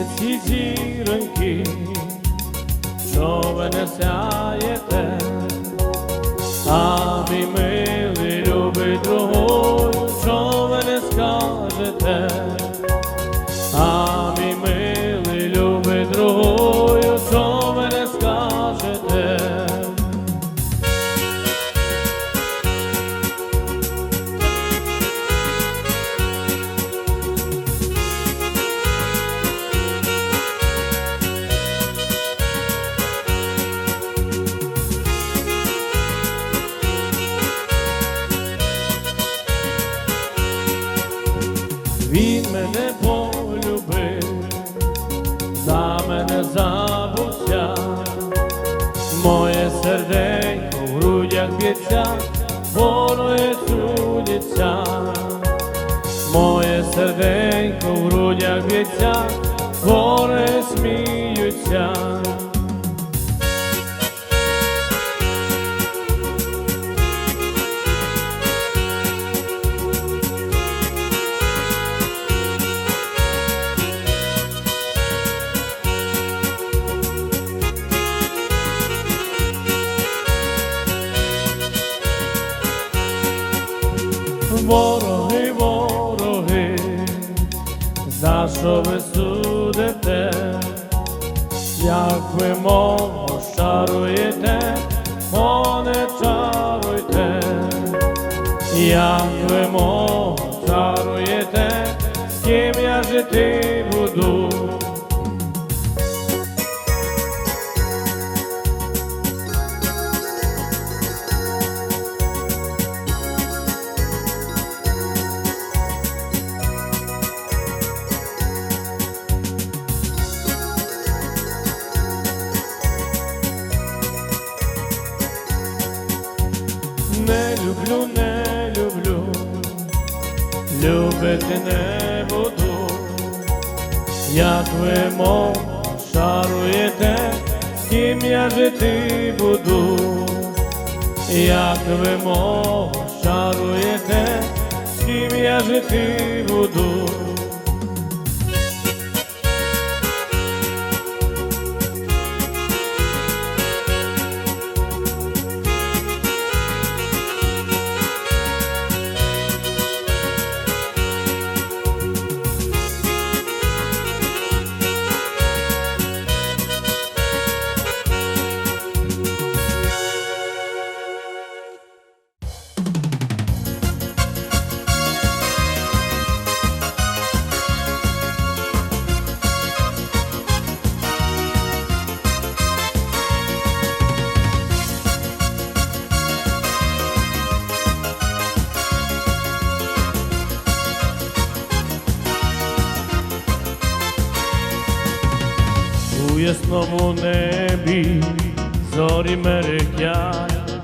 місяці зіроньки, що ви не сяєте, а ми. Грудях б'ється, вороги моє серденько в грудях б'ється, вороги сміються. За що ви судите, як ви мову шаруєте, о, не чаруйте, як ви мову чаруєте, з ким я жити буду. Не буду, як ви мов шаруєте, з ким я жити буду, як ви мов шаруєте, з ким я жити буду. Ясному небі зорі мерехтять,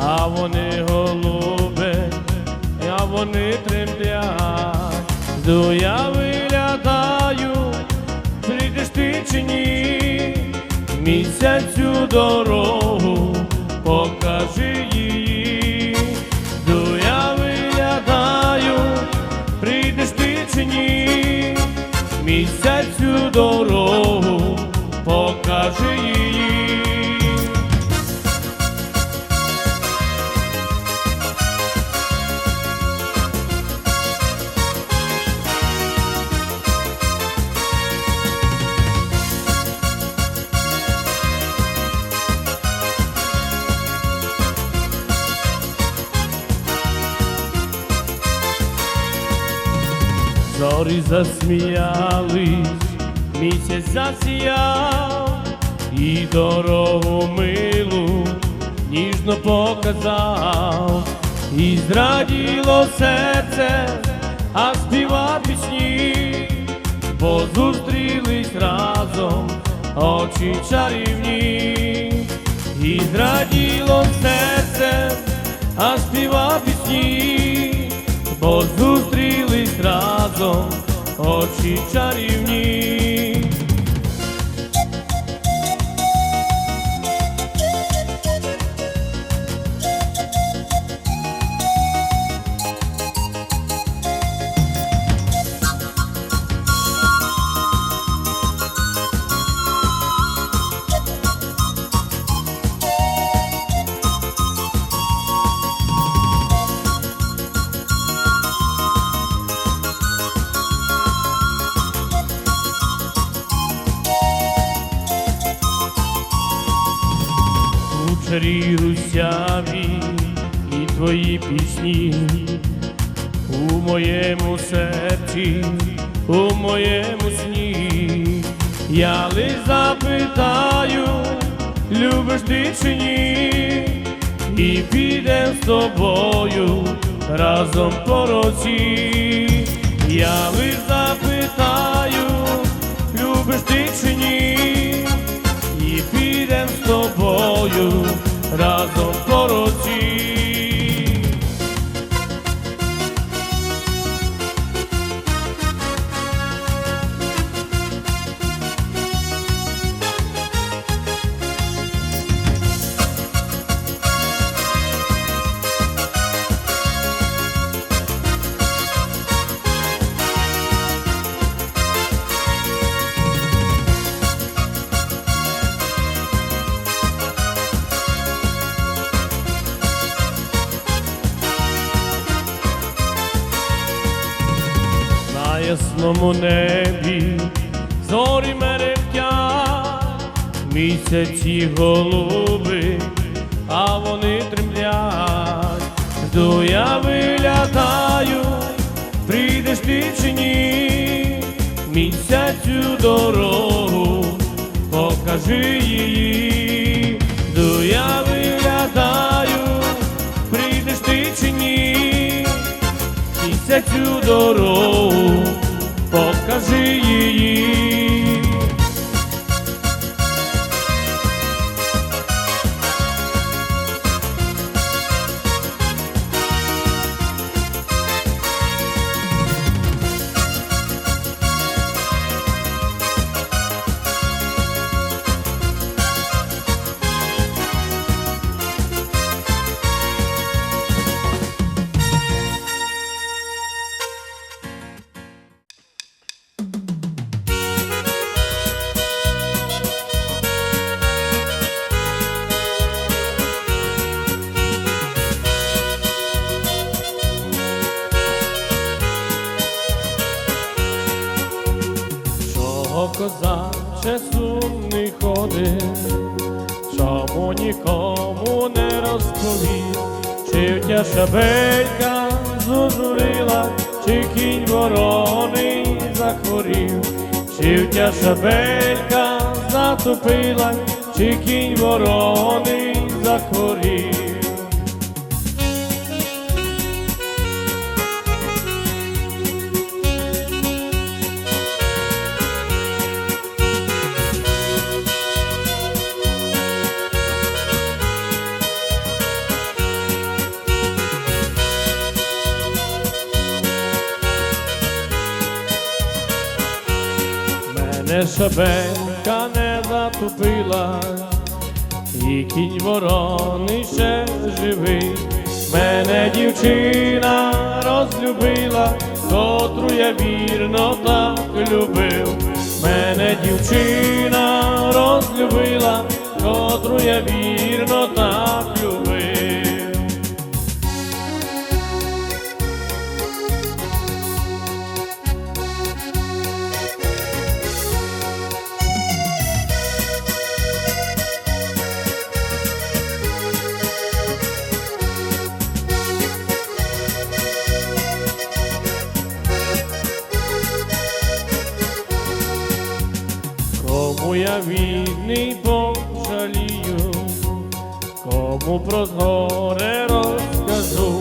а вони голубе, а вони тремтять, Йду я виглядаю, прийдеш ти чи ні, місяцю дорогу, покажи її, Йду я виглядаю, прийдеш ти дорогу, покажи її. Зорі засміялись, місяць засіяв і дорогу милу ніжно показав, і зраділо серце, а співа пісні, бо зустрілись разом очі чарівні, і зраділо серце, а співа пісні, бо зустрілись разом очі чарівні. Зорі русяві і твої пісні у моєму серці, у моєму сні. Я лиш запитаю, любиш ти чи ні, і підем з тобою разом по році. Я лиш запитаю, любиш ти чи ні, підем з тобою разом по році. Ясному небі. Зорі мерехтять, місяці голуби, а вони тремлять, Жду я вилятаю, прийдеш ти чи ні, місяцю дорогу, покажи її, Жду я вилятаю, прийдеш ти чи ні. Місяцю дорогу, покажи її. Козаче сумний ходить, чому нікому не розповів, чи втя шабелька зужурила, чи кінь вороний захворів, чи втя шабелька затопила, чи кінь вороний захворів. Шабелька не затупила, і кінь ворони ще живий. Мене дівчина розлюбила, котру я вірно так любив. Мене дівчина розлюбила, котру я вірно так Кому я вільний пожалію, кому про згоре розкажу,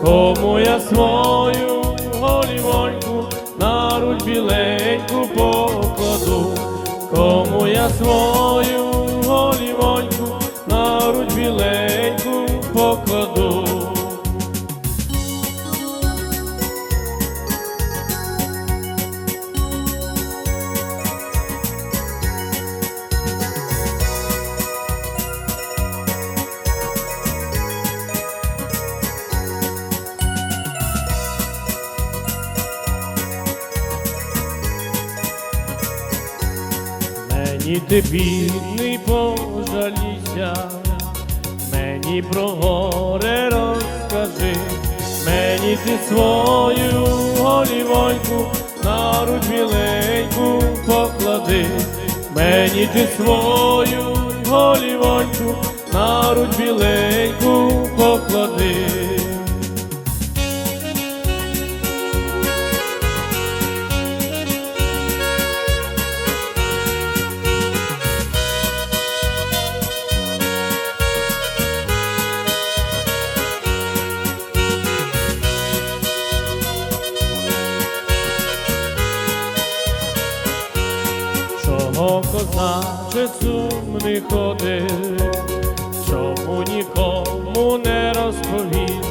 кому я свою голівоньку на руль біленьку покладу, кому я свою голівоньку на руль біленьку Мені ти бідний пожалійся, мені про горе розкажи, мені ти свою голівоньку на біленьку поклади, мені ти свою голівоньку на біленьку Чого козаче сумний ходив, чому нікому не розповів,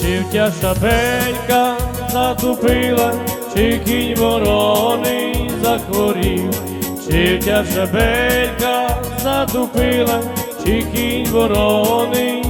чи втя шабелька затупила, чи кінь вороний захворів, чи втя шабелька затупила, чи кінь вороний.